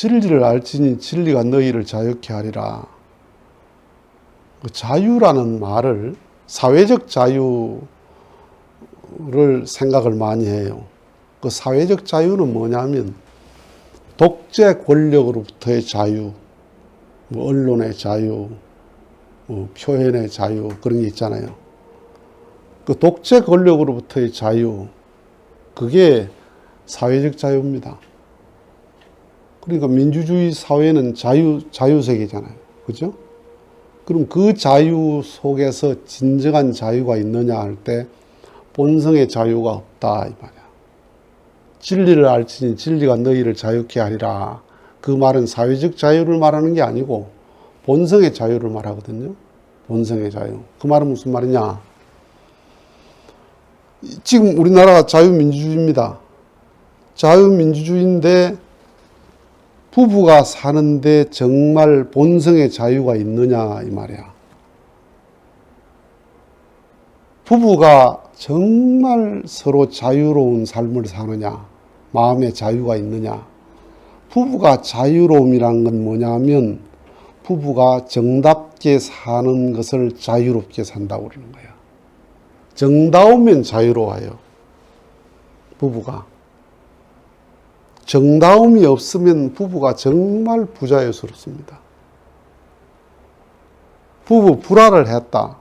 진리를 알지니 진리가 너희를 자유케 하리라. 그 자유라는 말을 사회적 자유를 생각을 많이 해요. 그 사회적 자유는 뭐냐면 독재 권력으로부터의 자유, 뭐 언론의 자유, 뭐 표현의 자유 그런 게 있잖아요. 그 독재 권력으로부터의 자유, 그게 사회적 자유입니다. 그러니까 민주주의 사회는 자유, 자유세계잖아요. 그죠? 그럼 그 자유 속에서 진정한 자유가 있느냐 할 때 본성의 자유가 없다 이 말이야. 진리를 알지니 진리가 너희를 자유케 하리라. 그 말은 사회적 자유를 말하는 게 아니고 본성의 자유를 말하거든요. 본성의 자유. 그 말은 무슨 말이냐? 지금 우리나라가 자유민주주의입니다. 자유민주주의인데 부부가 사는데 정말 본성의 자유가 있느냐 이 말이야. 부부가 정말 서로 자유로운 삶을 사느냐, 마음의 자유가 있느냐. 부부가 자유로움이란 건 뭐냐면 부부가 정답게 사는 것을 자유롭게 산다고 그러는 거야. 정다우면 자유로워요. 부부가. 정다움이 없으면 부부가 정말 부자유스럽습니다. 부부 불화를 했다.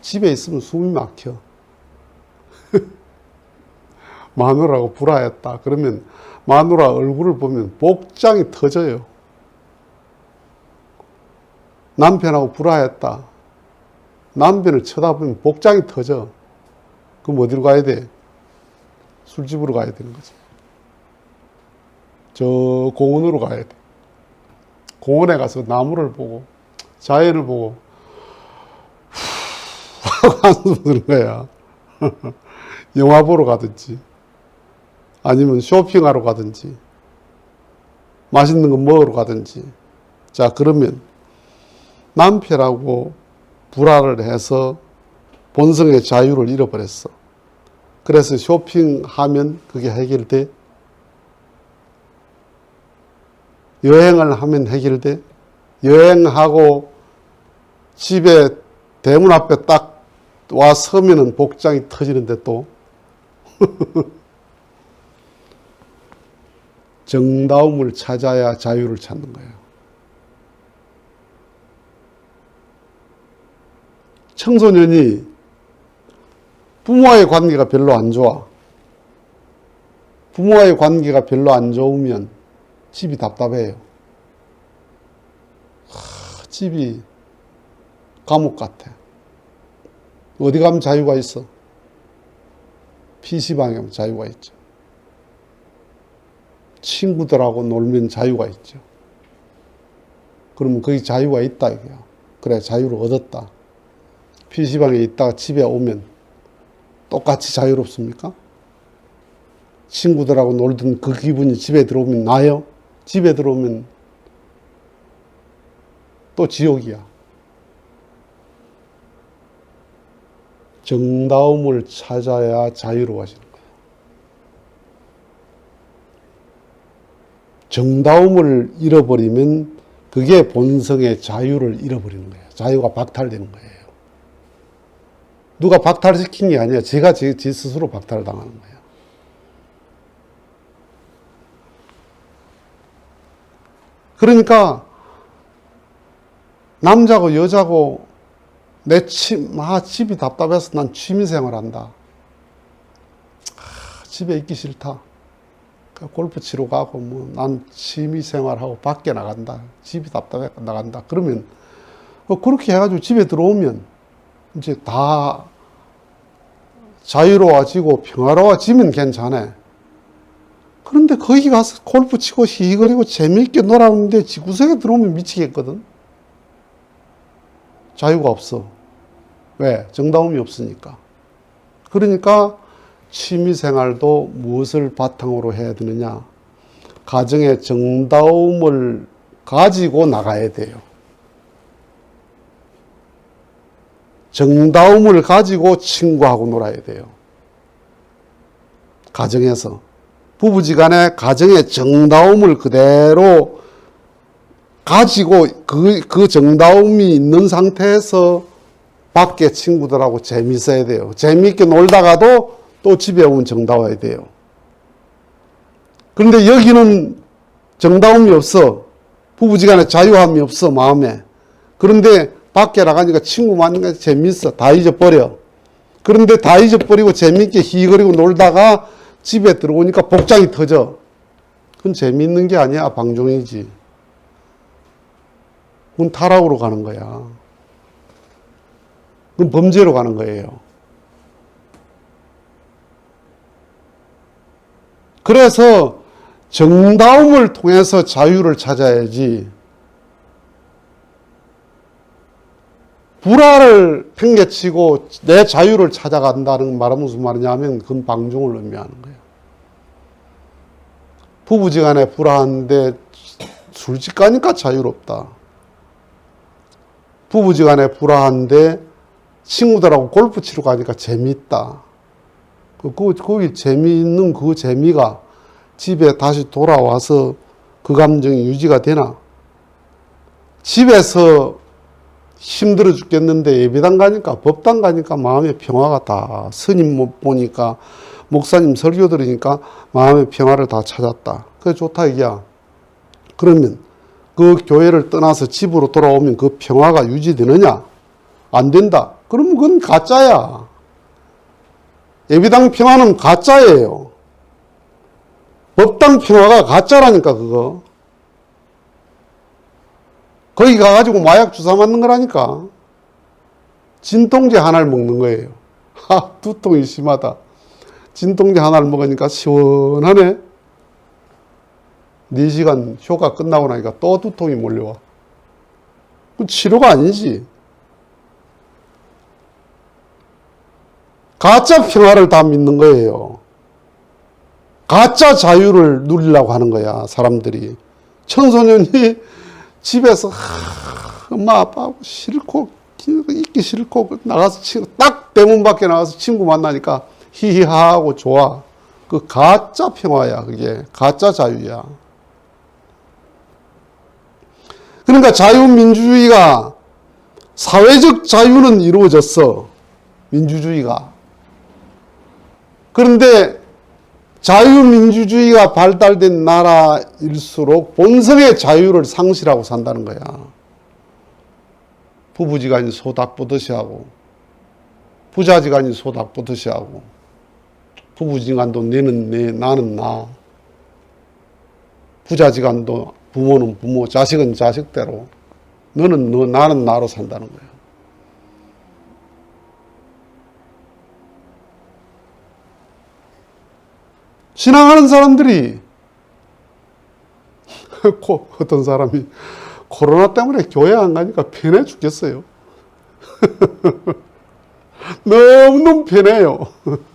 집에 있으면 숨이 막혀. 마누라하고 불화했다. 그러면 마누라 얼굴을 보면 복장이 터져요. 남편하고 불화했다. 남편을 쳐다보면 복장이 터져. 그럼 어디로 가야 돼? 술집으로 가야 되는 거지. 저 공원으로 가야 돼. 공원에 가서 나무를 보고 자연을 보고 하고 드는 거야. 영화 보러 가든지 아니면 쇼핑하러 가든지 맛있는 거 먹으러 가든지 자 그러면 남편하고 불화를 해서 본성의 자유를 잃어버렸어. 그래서 쇼핑하면 그게 해결돼? 여행을 하면 해결돼? 여행하고 집에 대문 앞에 딱 와 서면은 복장이 터지는데 또 정다움을 찾아야 자유를 찾는 거예요. 청소년이 부모와의 관계가 별로 안 좋아. 부모와의 관계가 별로 안 좋으면 집이 답답해요. 하, 집이 감옥 같아. 어디 가면 자유가 있어? PC방에 가면 자유가 있죠. 친구들하고 놀면 자유가 있죠. 그러면 거기 자유가 있다, 이거야. 그래, 자유를 얻었다. PC방에 있다가 집에 오면 똑같이 자유롭습니까? 친구들하고 놀던 그 기분이 집에 들어오면 나요? 집에 들어오면 또 지옥이야. 정다움을 찾아야 자유로워지는 거예요. 정다움을 잃어버리면 그게 본성의 자유를 잃어버리는 거예요. 자유가 박탈되는 거예요. 누가 박탈시킨 게 아니라 제가 제, 제 스스로 박탈을 당하는 거예요. 그러니까 남자고 여자고 내 침, 아, 집이 답답해서 난 취미생활 한다. 아, 집에 있기 싫다. 그 골프 치러 가고, 뭐, 난 취미 생활하고 밖에 나간다. 집이 답답해 나간다. 그러면, 어, 그렇게 해가지고 집에 들어오면, 이제 다 자유로워지고 평화로워지면 괜찮아. 그런데 거기 가서 골프 치고 희거리고 재미있게 놀아오는데 지구석에 들어오면 미치겠거든. 자유가 없어. 왜? 정다움이 없으니까. 그러니까 취미 생활도 무엇을 바탕으로 해야 되느냐? 가정의 정다움을 가지고 나가야 돼요. 정다움을 가지고 친구하고 놀아야 돼요. 가정에서. 부부지간의 가정의 정다움을 그대로 가지고 그, 그 정다움이 있는 상태에서 밖에 친구들하고 재밌어야 돼요. 재미있게 놀다가도 또 집에 오면 정다워야 돼요. 그런데 여기는 정다움이 없어. 부부지간에 자유함이 없어, 마음에. 그런데 밖에 나가니까 친구 만나니까 재밌어. 다 잊어버려. 그런데 다 잊어버리고 재밌게 희거리고 놀다가 집에 들어오니까 복장이 터져. 그건 재밌는 게 아니야. 방종이지. 그건 타락으로 가는 거야. 그건 범죄로 가는 거예요. 그래서 정다움을 통해서 자유를 찾아야지. 불화를 팽개치고 내 자유를 찾아간다는 말은 무슨 말이냐면 그건 방종을 의미하는 거예요. 부부지간에 불화한데 술집 가니까 자유롭다. 부부지간에 불화한데 친구들하고 골프 치러 가니까 재밌다. 그, 그, 거기 재미있는 그 재미가 집에 다시 돌아와서 그 감정이 유지가 되나? 집에서 힘들어 죽겠는데 예배당 가니까 법당 가니까 마음의 평화가 다 스님 못 보니까 목사님 설교 들으니까 마음의 평화를 다 찾았다. 그게 좋다 이게야. 그러면 그 교회를 떠나서 집으로 돌아오면 그 평화가 유지되느냐? 안 된다. 그러면 그건 가짜야. 예비당 평화는 가짜예요. 법당 평화가 가짜라니까 그거. 거기 가가지고 마약 주사 맞는 거라니까. 진통제 하나를 먹는 거예요. 하, 두통이 심하다. 진통제 하나를 먹으니까 시원하네. 4시간 효과 끝나고 나니까 또 두통이 몰려와. 그 치료가 아니지. 가짜 평화를 다 믿는 거예요. 가짜 자유를 누리려고 하는 거야, 사람들이. 청소년이 집에서 하, 엄마 아빠하고 싫고 있기 싫고 나가서 친구 딱 대문 밖에 나가서 친구 만나니까 히히하하고 좋아. 그 가짜 평화야, 그게 가짜 자유야. 그러니까 자유민주주의가 사회적 자유는 이루어졌어. 민주주의가. 그런데 자유민주주의가 발달된 나라일수록 본성의 자유를 상실하고 산다는 거야. 부부지간이 소닥 보듯이 하고, 부자지간이 소닥 보듯이 하고, 부부지간도 너는 내, 나는 나. 부자지간도 부모는 부모, 자식은 자식대로. 너는 너, 나는 나로 산다는 거야. 신앙하는 사람들이 코, 어떤 사람이 코로나 때문에 교회 안 가니까 편해 죽겠어요. 너무너무 편해요.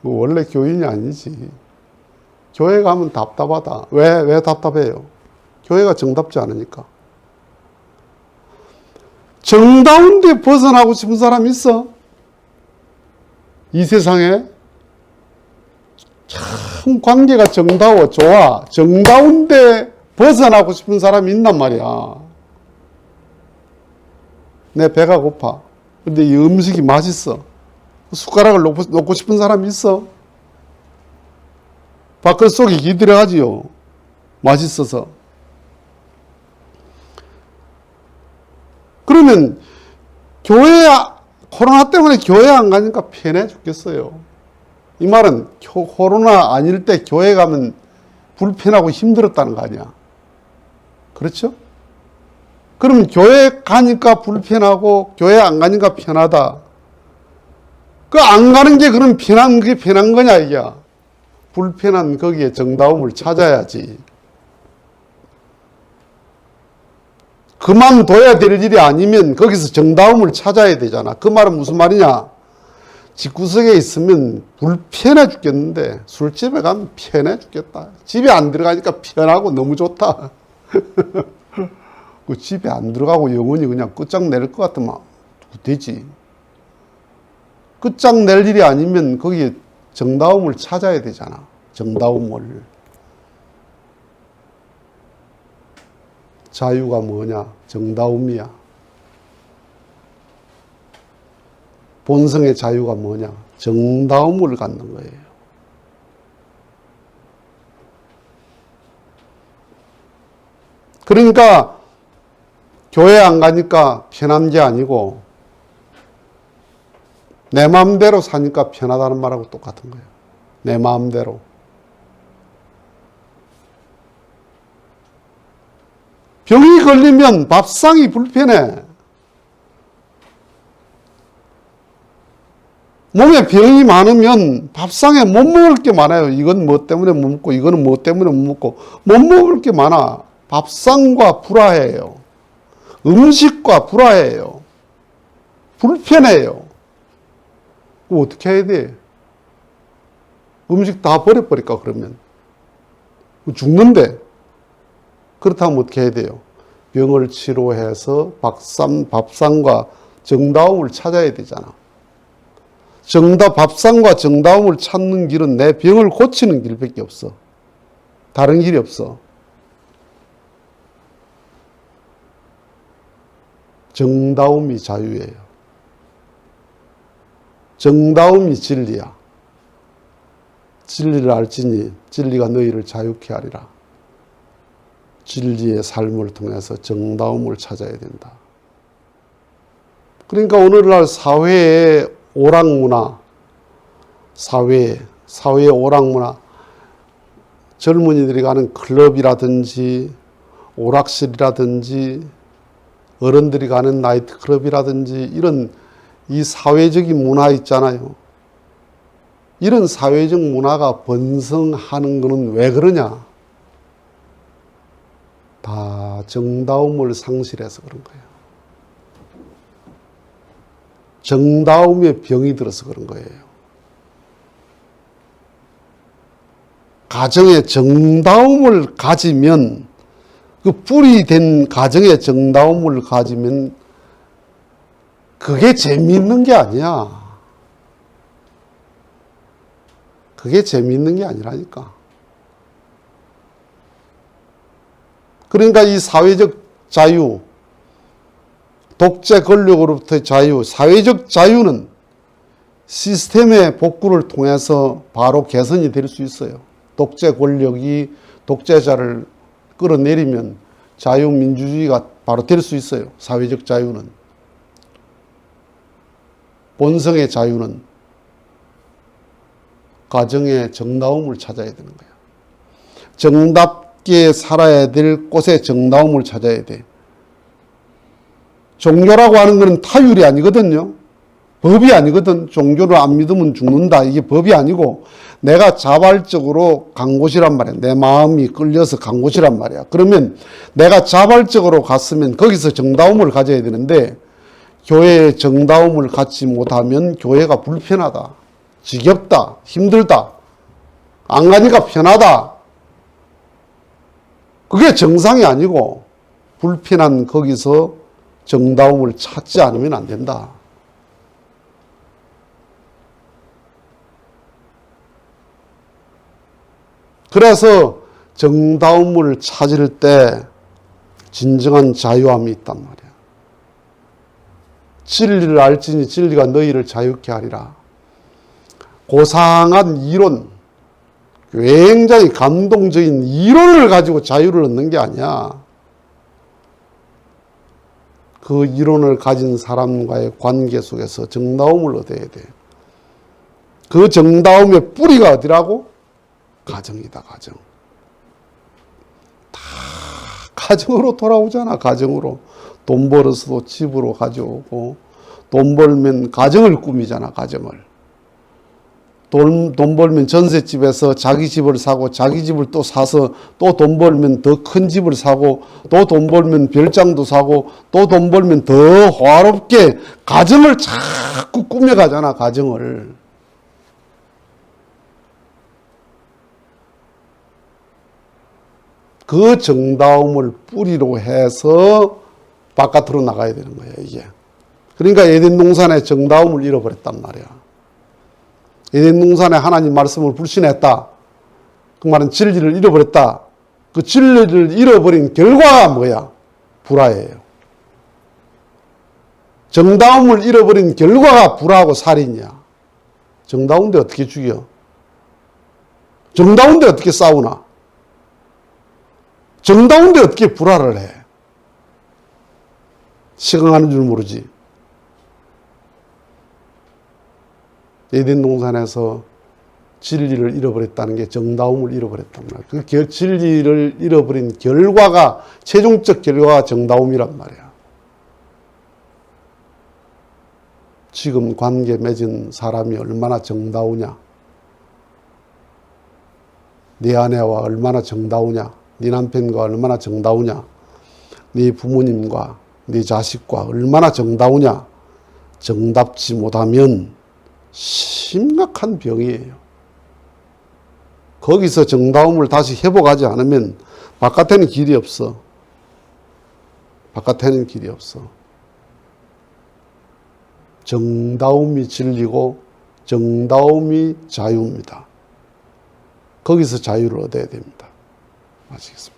뭐 원래 교인이 아니지. 교회 가면 답답하다. 왜, 왜 답답해요? 교회가 정답지 않으니까. 정다운 데 벗어나고 싶은 사람 있어? 이 세상에? 참 관계가 정다워, 좋아. 정다운 데 벗어나고 싶은 사람이 있단 말이야. 내 배가 고파. 근데 이 음식이 맛있어. 숟가락을 놓고, 놓고 싶은 사람이 있어? 밥그릇 속에 기들어가지요. 맛있어서. 그러면 교회 코로나 때문에 교회 안 가니까 편해 죽겠어요. 이 말은 코로나 아닐 때 교회 가면 불편하고 힘들었다는 거 아니야. 그렇죠? 그럼 교회 가니까 불편하고 교회 안 가니까 편하다. 그 안 가는 게 그럼 편한 게 편한 거냐 이게. 불편한 거기에 정다움을 찾아야지. 그만둬야 될 일이 아니면 거기서 정다움을 찾아야 되잖아. 그 말은 무슨 말이냐? 집구석에 있으면 불편해 죽겠는데 술집에 가면 편해 죽겠다. 집에 안 들어가니까 편하고 너무 좋다. 그 집에 안 들어가고 영원히 그냥 끝장 낼 것 같으면 되지. 끝장낼 일이 아니면 거기에 정다움을 찾아야 되잖아. 정다움을. 자유가 뭐냐? 정다움이야. 본성의 자유가 뭐냐? 정다움을 갖는 거예요. 그러니까 교회 안 가니까 편한 게 아니고 내 마음대로 사니까 편하다는 말하고 똑같은 거예요. 내 마음대로. 병이 걸리면 밥상이 불편해. 몸에 병이 많으면 밥상에 못 먹을 게 많아요. 이건 뭐 때문에 못 먹고, 이거는 뭐 때문에 못 먹고, 못 먹을 게 많아. 밥상과 불화해요. 음식과 불화해요. 불편해요. 그럼 어떻게 해야 돼? 음식 다 버려버릴까, 그러면? 죽는데. 그렇다면 어떻게 해야 돼요? 병을 치료해서 밥상, 밥상과 정다움을 찾아야 되잖아. 정다, 밥상과 정다움을 찾는 길은 내 병을 고치는 길밖에 없어. 다른 길이 없어. 정다움이 자유예요. 정다움이 진리야. 진리를 알지니 진리가 너희를 자유케 하리라. 진리의 삶을 통해서 정다움을 찾아야 된다. 그러니까 오늘날 사회의 오락문화, 사회, 사회의 오락문화, 젊은이들이 가는 클럽이라든지 오락실이라든지 어른들이 가는 나이트클럽이라든지 이런 이 사회적인 문화 있잖아요. 이런 사회적 문화가 번성하는 것은 왜 그러냐? 다 정다움을 상실해서 그런 거예요. 정다움에 병이 들어서 그런 거예요. 가정에 정다움을 가지면 그 뿌리 된 가정의 정다움을 가지면 그게 재미있는 게 아니야. 그게 재미있는 게 아니라니까. 그러니까 이 사회적 자유, 독재 권력으로부터의 자유, 사회적 자유는 시스템의 복구를 통해서 바로 개선이 될 수 있어요. 독재 권력이 독재자를 끌어내리면 자유민주주의가 바로 될 수 있어요. 사회적 자유는. 본성의 자유는 가정의 정다움을 찾아야 되는 거야. 정답 게 살아야 될 곳에 정다움을 찾아야 돼. 종교라고 하는 것은 타율이 아니거든요. 법이 아니거든. 종교를 안 믿으면 죽는다. 이게 법이 아니고 내가 자발적으로 간 곳이란 말이야. 내 마음이 끌려서 간 곳이란 말이야. 그러면 내가 자발적으로 갔으면 거기서 정다움을 가져야 되는데 교회에 정다움을 갖지 못하면 교회가 불편하다. 지겹다. 힘들다. 안 가니까 편하다. 그게 정상이 아니고 불편한 거기서 정다움을 찾지 않으면 안 된다. 그래서 정다움을 찾을 때 진정한 자유함이 있단 말이야. 진리를 알지니 진리가 너희를 자유케 하리라. 고상한 이론, 굉장히 감동적인 이론을 가지고 자유를 얻는 게 아니야. 그 이론을 가진 사람과의 관계 속에서 정다움을 얻어야 돼. 그 정다움의 뿌리가 어디라고? 가정이다, 가정. 다 가정으로 돌아오잖아, 가정으로. 돈 벌어서도 집으로 가져오고, 돈 벌면 가정을 꾸미잖아, 가정을. 돈, 돈 벌면 전셋집에서 자기 집을 사고 자기 집을 또 사서 또 돈 벌면 더 큰 집을 사고 또 돈 벌면 별장도 사고 또 돈 벌면 더 화롭게 가정을 자꾸 꾸며가잖아, 가정을. 그 정다움을 뿌리로 해서 바깥으로 나가야 되는 거예요, 이게. 그러니까 에덴 동산의 정다움을 잃어버렸단 말이야. 에덴 동산에 하나님 말씀을 불신했다. 그 말은 진리를 잃어버렸다. 그 진리를 잃어버린 결과가 뭐야? 불화예요. 정다움을 잃어버린 결과가 불화하고 살인이야. 정다운데 어떻게 죽여? 정다운데 어떻게 싸우나? 정다운데 어떻게 불화를 해? 시강하는 줄 모르지. 에덴 동산에서 진리를 잃어버렸다는 게 정다움을 잃어버렸단 말이야. 그 결- 진리를 잃어버린 결과가 최종적 결과가 정다움이란 말이야. 지금 관계 맺은 사람이 얼마나 정다우냐? 네 아내와 얼마나 정다우냐? 네 남편과 얼마나 정다우냐? 네 부모님과 네 자식과 얼마나 정다우냐? 정답지 못하면 심각한 병이에요. 거기서 정다움을 다시 회복하지 않으면 바깥에는 길이 없어. 바깥에는 길이 없어. 정다움이 진리고 정다움이 자유입니다. 거기서 자유를 얻어야 됩니다. 아시겠습니까?